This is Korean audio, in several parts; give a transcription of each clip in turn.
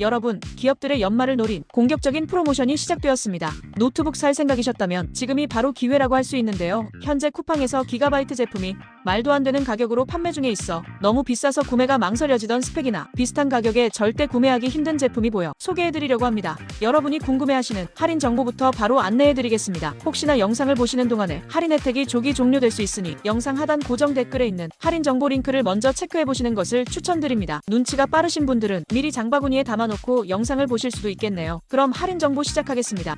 여러분, 기업들의 연말을 노린 공격적인 프로모션이 시작되었습니다. 노트북 살 생각이셨다면 지금이 바로 기회라고 할 수 있는데요. 현재 쿠팡에서 기가바이트 제품이 말도 안 되는 가격으로 판매 중에 있어 너무 비싸서 구매가 망설여지던 스펙이나 비슷한 가격에 절대 구매하기 힘든 제품이 보여 소개해드리려고 합니다. 여러분이 궁금해하시는 할인 정보부터 바로 안내해드리겠습니다. 혹시나 영상을 보시는 동안에 할인 혜택이 조기 종료될 수 있으니 영상 하단 고정 댓글에 있는 할인 정보 링크를 먼저 체크해보시는 것을 추천드립니다. 눈치가 빠르신 분들은 미리 장바구니에 담아 놓고 영상을 보실 수도 있겠네요. 그럼 할인 정보 시작하겠습니다.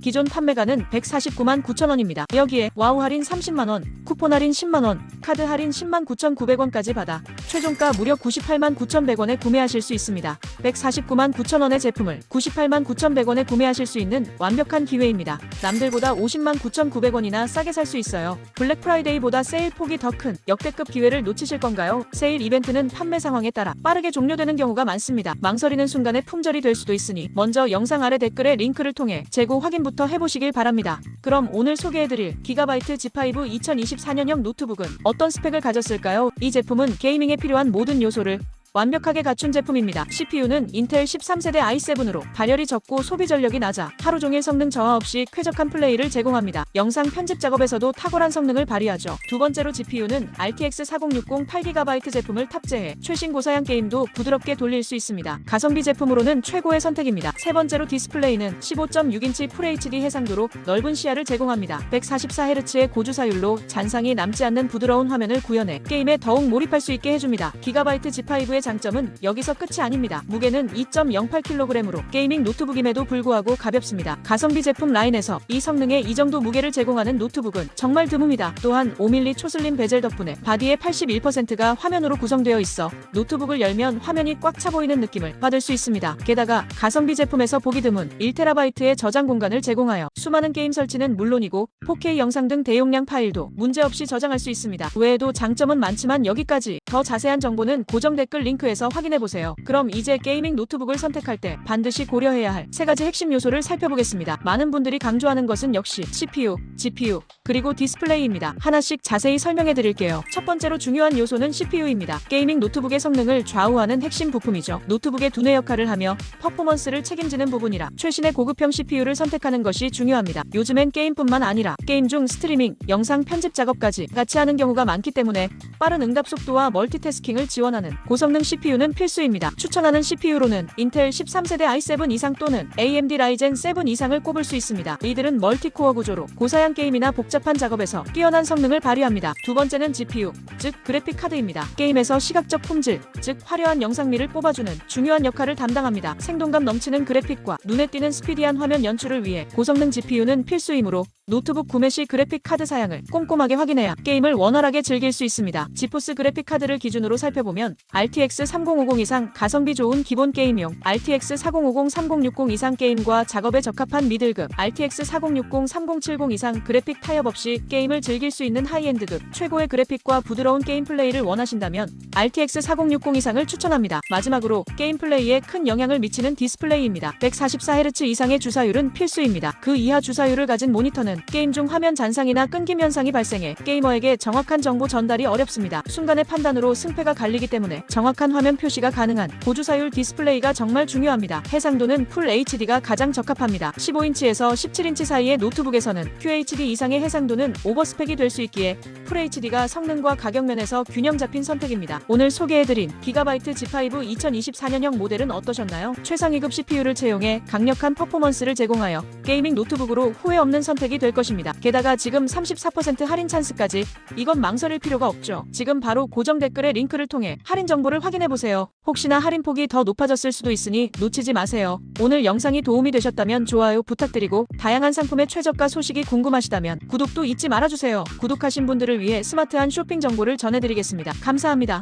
기존 판매가는 149만 9천원입니다. 여기에 와우 할인 30만원, 쿠폰 할인 10만원, 카드 할인 10만 9,900원까지 받아 최종가 무려 98만 9,100원에 구매하실 수 있습니다. 149만 9천원의 제품을 98만 9,100원에 구매하실 수 있는 완벽한 기회입니다. 남들보다 50만 9,900원이나 싸게 살 수 있어요. 블랙 프라이데이보다 세일 폭이 더 큰 역대급 기회를 놓치실 건가요? 세일 이벤트는 판매 상황에 따라 빠르게 종료되는 경우가 많습니다. 망설이는 순간에 품절이 될 수도 있으니 먼저 영상 아래 댓글에 링크를 통해 재고 확인 부터 해보시길 바랍니다. 그럼 오늘 소개해드릴 기가바이트 G5 2024년형 노트북은 어떤 스펙을 가졌을까요? 이 제품은 게이밍에 필요한 모든 요소를 완벽하게 갖춘 제품입니다. CPU는 인텔 13세대 i7으로 발열이 적고 소비 전력이 낮아 하루 종일 성능 저하 없이 쾌적한 플레이를 제공합니다. 영상 편집 작업에서도 탁월한 성능을 발휘하죠. 두 번째로 GPU는 RTX 4060 8GB 제품을 탑재해 최신 고사양 게임도 부드럽게 돌릴 수 있습니다. 가성비 제품으로는 최고의 선택입니다. 세 번째로 디스플레이는 15.6인치 FHD 해상도로 넓은 시야를 제공합니다. 144Hz의 고주사율로 잔상이 남지 않는 부드러운 화면을 구현해 게임에 더욱 몰입할 수 있게 해줍니다. 기가바이트 G5의 장점은 여기서 끝이 아닙니다. 무게는 2.08kg으로 게이밍 노트북임에도 불구하고 가볍습니다. 가성비 제품 라인에서 이 성능에 이 정도 무게를 제공하는 노트북은 정말 드뭅니다. 또한 5mm 초슬림 베젤 덕분에 바디의 81%가 화면으로 구성되어 있어 노트북을 열면 화면이 꽉 차 보이는 느낌을 받을 수 있습니다. 게다가 가성비 제품에서 보기 드문 1TB의 저장 공간을 제공하여 수많은 게임 설치는 물론이고 4K 영상 등 대용량 파일도 문제없이 저장할 수 있습니다. 외에도 장점은 많지만 여기까지 더 자세한 정보는 고정 댓글 링크에서 확인해보세요. 그럼 이제 게이밍 노트북을 선택할 때 반드시 고려해야 할 세 가지 핵심 요소를 살펴보겠습니다. 많은 분들이 강조하는 것은 역시 CPU, GPU, 그리고 디스플레이입니다. 하나씩 자세히 설명해 드릴게요. 첫 번째로 중요한 요소는 CPU입니다. 게이밍 노트북의 성능을 좌우하는 핵심 부품이죠. 노트북의 두뇌 역할을 하며 퍼포먼스를 책임지는 부분이라 최신의 고급형 CPU를 선택하는 것이 중요합니다. 요즘엔 게임뿐만 아니라 게임 중 스트리밍, 영상 편집 작업까지 같이 하는 경우가 많기 때문에 빠른 응답 속도와 멀티태스킹을 지원하는 고성능 CPU는 필수입니다. 추천하는 CPU로는 인텔 13세대 i7 이상 또는 AMD 라이젠 7 이상을 꼽을 수 있습니다. 이들은 멀티코어 구조로 고사양 게임이나 복잡한 작업에서 뛰어난 성능을 발휘합니다. 두 번째는 GPU, 즉 그래픽 카드입니다. 게임에서 시각적 품질, 즉 화려한 영상미를 뽑아주는 중요한 역할을 담당합니다. 생동감 넘치는 그래픽과 눈에 띄는 스피디한 화면 연출을 위해 고성능 GPU는 필수이므로 노트북 구매 시 그래픽 카드 사양을 꼼꼼하게 확인해야 게임을 원활하게 즐길 수 있습니다. 지포스 그래픽 카드를 기준으로 살펴보면 RTX 3050 이상 가성비 좋은 기본 게임용, RTX 4050 3060 이상 게임과 작업에 적합한 미들급, RTX 4060 3070 이상 그래픽 타협 없이 게임을 즐길 수 있는 하이엔드급, 최고의 그래픽과 부드러운 게임 플레이를 원하신다면 RTX 4060 이상을 추천합니다. 마지막으로 게임 플레이에 큰 영향을 미치는 디스플레이입니다. 144Hz 이상의 주사율은 필수입니다. 그 이하 주사율을 가진 모니터는 게임 중 화면 잔상이나 끊김 현상이 발생해 게이머에게 정확한 정보 전달이 어렵습니다. 순간의 판단으로 승패가 갈리기 때문에 정확한 화면 표시가 가능한 고주사율 디스플레이가 정말 중요합니다. 해상도는 풀 HD가 가장 적합합니다. 15인치에서 17인치 사이의 노트북에서는 QHD 이상의 해상도는 오버스펙이 될 수 있기에 풀 HD가 성능과 가격 면에서 균형 잡힌 선택입니다. 오늘 소개해드린 기가바이트 G5 2024년형 모델은 어떠셨나요? 최상위급 CPU를 채용해 강력한 퍼포먼스를 제공하여 게이밍 노트북으로 후회 없는 선택이 될 것입니다. 게다가 지금 34% 할인 찬스까지 이건 망설일 필요가 없죠. 지금 바로 고정 댓글의 링크를 통해 할인 정보를 확인해보세요. 혹시나 할인폭이 더 높아졌을 수도 있으니 놓치지 마세요. 오늘 영상이 도움이 되셨다면 좋아요 부탁드리고 다양한 상품의 최저가 소식이 궁금하시다면 구독도 잊지 말아주세요. 구독하신 분들을 위해 스마트한 쇼핑 정보를 전해드리겠습니다. 감사합니다.